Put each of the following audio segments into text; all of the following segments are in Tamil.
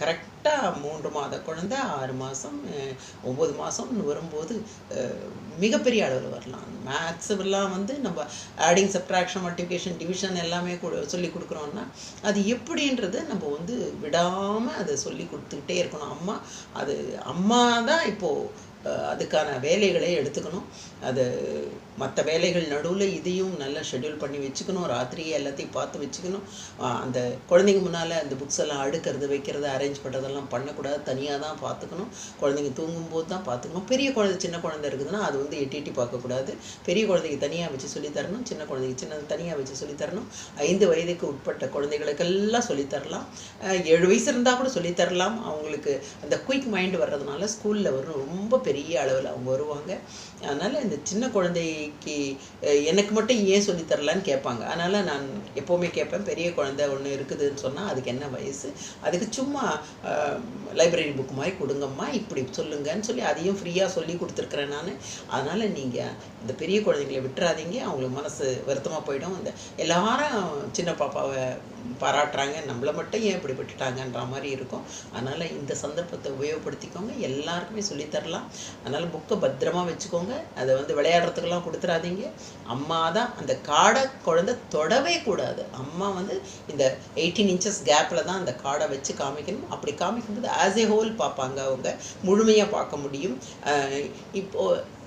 கரெக்டாக மூன்று மாத குழந்தை ஆறு மாதம் ஒம்பது மாதம்னு வரும்போது மிகப்பெரிய அளவில் வரலாம். மேத்ஸ் எல்லாம் வந்து நம்ம ஆடிங் சப்ட்ராக்ஷன் மல்டிபிகேஷன் டிவிஷன் எல்லாமே கூட சொல்லி கொடுக்குறோன்னா அது எப்படின்றது நம்ம வந்து விடாமல் அதை சொல்லி கொடுத்துக்கிட்டே இருக்கணும். அம்மா அது அம்மா தான் இப்போது அதுக்கான வேலைகளை எடுத்துக்கணும். அது மற்ற வேலைகள் நடுவில் இதையும் நல்லா ஷெட்யூல் பண்ணி வச்சுக்கணும். ராத்திரியே எல்லாத்தையும் பார்த்து வச்சுக்கணும். அந்த குழந்தைங்க முன்னால் அந்த புக்ஸ் எல்லாம் அடுக்கிறது வைக்கிறது அரேஞ்ச் பண்ணுறதெல்லாம் பண்ணக்கூடாது. தனியாக தான் பார்த்துக்கணும். குழந்தைங்க தூங்கும்போது தான் பார்த்துக்கணும். பெரிய குழந்தை சின்ன குழந்தை இருக்குதுன்னா அது வந்து எட்டி எட்டி பார்க்கக்கூடாது. பெரிய குழந்தைக்கு தனியாக வச்சு சொல்லித் தரணும். சின்ன குழந்தைக்கு சின்ன தனியாக வச்சு சொல்லித்தரணும் ஐந்து வயதுக்கு உட்பட்ட குழந்தைகளுக்கெல்லாம் சொல்லித்தரலாம் ஏழு வயசு இருந்தால் கூட சொல்லித்தரலாம் அவங்களுக்கு அந்த குயிக் மைண்ட் வர்றதுனால ஸ்கூலில் வரும் ரொம்ப பெரிய பெரிய அளவில் அவங்க வருவாங்க. அதனால் இந்த சின்ன குழந்தைக்கு எனக்கு மட்டும் ஏன் சொல்லித்தரலான்னு கேட்பாங்க. அதனால் நான் எப்போவுமே கேட்பேன் பெரிய குழந்தை ஒன்று இருக்குதுன்னு சொன்னால் அதுக்கு என்ன வயசு? அதுக்கு சும்மா லைப்ரரி புக் மாதிரி கொடுங்கம்மா இப்படி சொல்லுங்கன்னு சொல்லி அதையும் ஃப்ரீயாக சொல்லி கொடுத்துருக்குறேன் நான். அதனால் நீங்கள் இந்த பெரிய குழந்தைங்களை விட்டுறாதீங்க. அவங்களுக்கு மனசு வருத்தமாக போயிடும். இந்த எல்லாரும் சின்ன பாப்பாவை பாராட்டுறாங்க. நம்மளை மட்டும் ஏன் இப்படி விட்டுட்டாங்கன்ற மாதிரி இருக்கும். அதனால் இந்த சந்தர்ப்பத்தை உபயோகப்படுத்திக்கோங்க. எல்லாருக்குமே சொல்லித்தரலாம் அதனால் புக்கை பத்திரமா வச்சுக்கோங்க. அதை வந்து விளையாடுறதுக்கெல்லாம் கொடுத்துறாதீங்க. அம்மா தான் அந்த காடை குழந்தை தொடவே கூடாது. அம்மா வந்து இந்த எயிட்டீன் இன்ச்சஸ் கேப்பில் தான் அந்த காடை வச்சு காமிக்கணும். அப்படி காமிக்கும்போது ஆஸ் ஏ ஹோல் பார்ப்பாங்க அவங்க. முழுமையாக பார்க்க முடியும். இப்போது இப்போ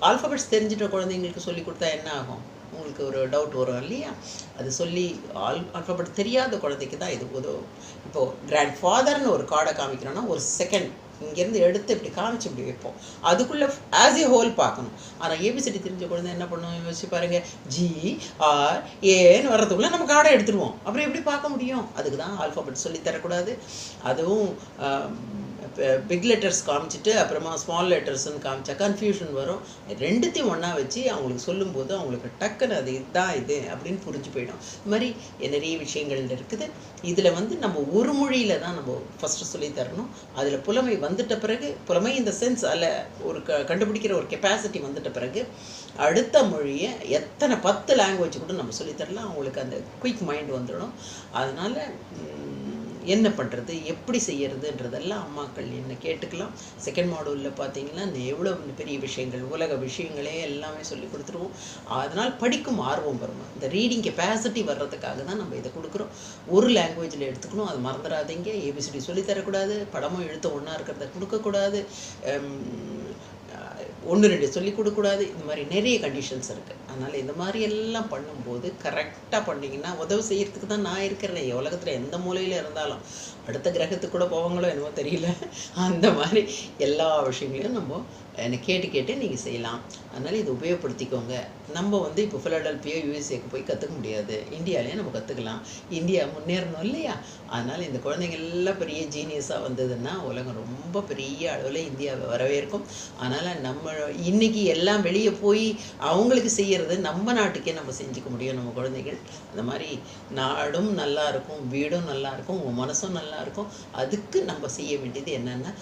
ஆல்ஃபபெட்ஸ் தெரிஞ்சிட்ட குழந்தைங்களுக்கு சொல்லி கொடுத்தா என்ன ஆகும்? உங்களுக்கு ஒரு டவுட் வரும் இல்லையா? அது சொல்லி ஆல் ஆல்ஃபபெட் தெரியாத குழந்தைக்கு தான் இது உதவும். இப்போது கிராண்ட் ஃபாதர்னு ஒரு கார்டை காமிக்கிறோன்னா ஒரு செகண்ட் இங்கேருந்து எடுத்து இப்படி காமிச்சு இப்படி வைப்போம். அதுக்குள்ளே ஆஸ் ஏ ஹோல் பார்க்கணும். ஆனால் ஏபிசிடி தெரிஞ்ச குழந்தை என்ன பண்ணுவோம் யோசிச்சு பாருங்க. ஜி ஆர் ஏன்னு வர்றதுக்குள்ளே நம்ம கார்டை எடுத்துருவோம் அப்புறம் எப்படி பார்க்க முடியும்? அதுக்கு தான் ஆல்ஃபாபெட் சொல்லி தரக்கூடாது அதுவும் பிக் லெட்டர்ஸ் காமிச்சிட்டு அப்புறமா ஸ்மால் லெட்டர்ஸ்னு காமிச்சா கன்ஃபியூஷன் வரும். ரெண்டுத்தையும் ஒன்றா வச்சு அவங்களுக்கு சொல்லும்போது அவங்களுக்கு டக்குன்னு அது இதுதான் இது அப்படின்னு புரிஞ்சு போயிடும். இது மாதிரி நிறைய விஷயங்கள் இருக்குது. இதில் வந்து நம்ம ஒரு மொழியில் தான் நம்ம ஃபஸ்ட்டு சொல்லி தரணும். அதில் புலமை வந்துட்ட பிறகு புலமை இந்த சென்ஸ் அதில் ஒரு க கண்டுபிடிக்கிற ஒரு கெப்பாசிட்டி வந்துட்ட பிறகு அடுத்த மொழியை எத்தனை பத்து லாங்குவேஜ் கூட நம்ம சொல்லித் தரலாம். அவங்களுக்கு அந்த குயிக் மைண்ட் வந்துடும். அதனால் என்ன பண்ணுறது எப்படி செய்யறதுன்றதெல்லாம் அம்மாக்கள் என்ன கேட்டுக்கலாம். செகண்ட் மாடூலில் பார்த்தீங்கன்னா இந்த எவ்வளோ பெரிய விஷயங்கள் உலக விஷயங்களே எல்லாமே சொல்லி கொடுத்துருவோம். அதனால் படிக்கும் ஆர்வம் வரும். இந்த ரீடிங் கெப்பாசிட்டி வர்றதுக்காக தான் நம்ம இதை கொடுக்குறோம். ஒரு லாங்குவேஜில் எடுத்துக்கணும் அது மறந்துடாதீங்க. ஏபிசிடி சொல்லித்தரக்கூடாது படமும் எழுத்து ஒன்றா இருக்கிறத கொடுக்கக்கூடாது. ஒன்று ரெண்டு சொல்லி கொடுக்கக்கூடாது. இந்த மாதிரி நிறைய கண்டிஷன்ஸ் இருக்குது அதனால் இந்த மாதிரி எல்லாம் பண்ணும்போது கரெக்டாக பண்ணிங்கன்னா உதவி செய்கிறதுக்கு தான் நான் இருக்கிறேன். உலகத்தில் எந்த மூலையில் இருந்தாலும் அடுத்த கிரகத்துக்கு கூட போவாங்களோ என்னமோ தெரியல. அந்த மாதிரி எல்லா விஷயங்களையும் நம்ம என்னை கேட்டு கேட்டு நீங்கள் செய்யலாம். அதனால் இதை உபயோகப்படுத்திக்கோங்க. நம்ம வந்து இப்போ ஃபிலடல்பியோ யூஎஸ்ஏக்கு போய் கற்றுக்க முடியாது. இந்தியாவிலே நம்ம கற்றுக்கலாம் இந்தியா முன்னேறணும் இல்லையா? அதனால் இந்த குழந்தைங்க எல்லாம் பெரிய ஜீனியஸாக வந்ததுன்னா உலகம் ரொம்ப பெரிய அளவில் இந்தியாவை வரவேற்கும். அதனால் நம்ம இன்னைக்கு எல்லாம் வெளியே போய் அவங்களுக்கு செய்கிறது நம்ம நாட்டுக்கே நம்ம செஞ்சுக்க முடியும் நம்ம குழந்தைகள். அந்த மாதிரி நாடும் நல்லா இருக்கும் வீடும் நல்லா இருக்கும் உங்கள் மனசும் நல்லா இருக்கும். அதுக்கு நம்ம செய்ய வேண்டியது என்னென்னா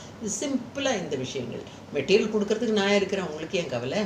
சிம்பிளாக இந்த விஷயங்கள். மெட்டீரியல் கொடுக்கறதுக்கு நான் இருக்கிறேன் உங்களுக்கு ஏன் கவலை?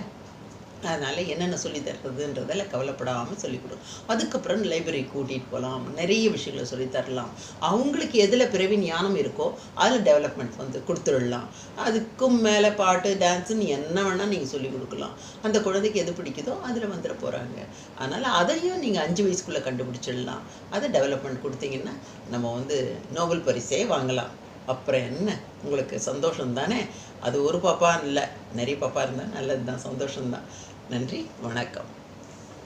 அதனால் என்னென்ன சொல்லி தர்றதுன்றதில் கவலைப்படாமல் சொல்லிக் கொடுக்கும் அதுக்கப்புறம் லைப்ரரி கூட்டிகிட்டு போகலாம் நிறைய விஷயங்களை சொல்லித் தரலாம். அவங்களுக்கு எதில் பிறவி ஞானம் இருக்கோ அதில் டெவலப்மெண்ட் வந்து கொடுத்துடலாம். அதுக்கும் மேலே பாட்டு டான்ஸுன்னு என்ன வேணால் நீங்கள் சொல்லிக் கொடுக்கலாம். அந்த குழந்தைக்கு எது பிடிக்குதோ அதில் வந்துட போகிறாங்க அதனால் அதையும் நீங்கள் அஞ்சு வயசுக்குள்ளே கண்டுபிடிச்சிடலாம். அதை டெவலப்மெண்ட் கொடுத்தீங்கன்னா நம்ம வந்து நோபல் பரிசே வாங்கலாம். அப்புறம் என்ன? உங்களுக்கு சந்தோஷம் தானே? அது ஒரு பாப்பா இல்லை. நிறைய பாப்பா இருந்தால் நல்லது தான் சந்தோஷம்தான். நன்றி வணக்கம்.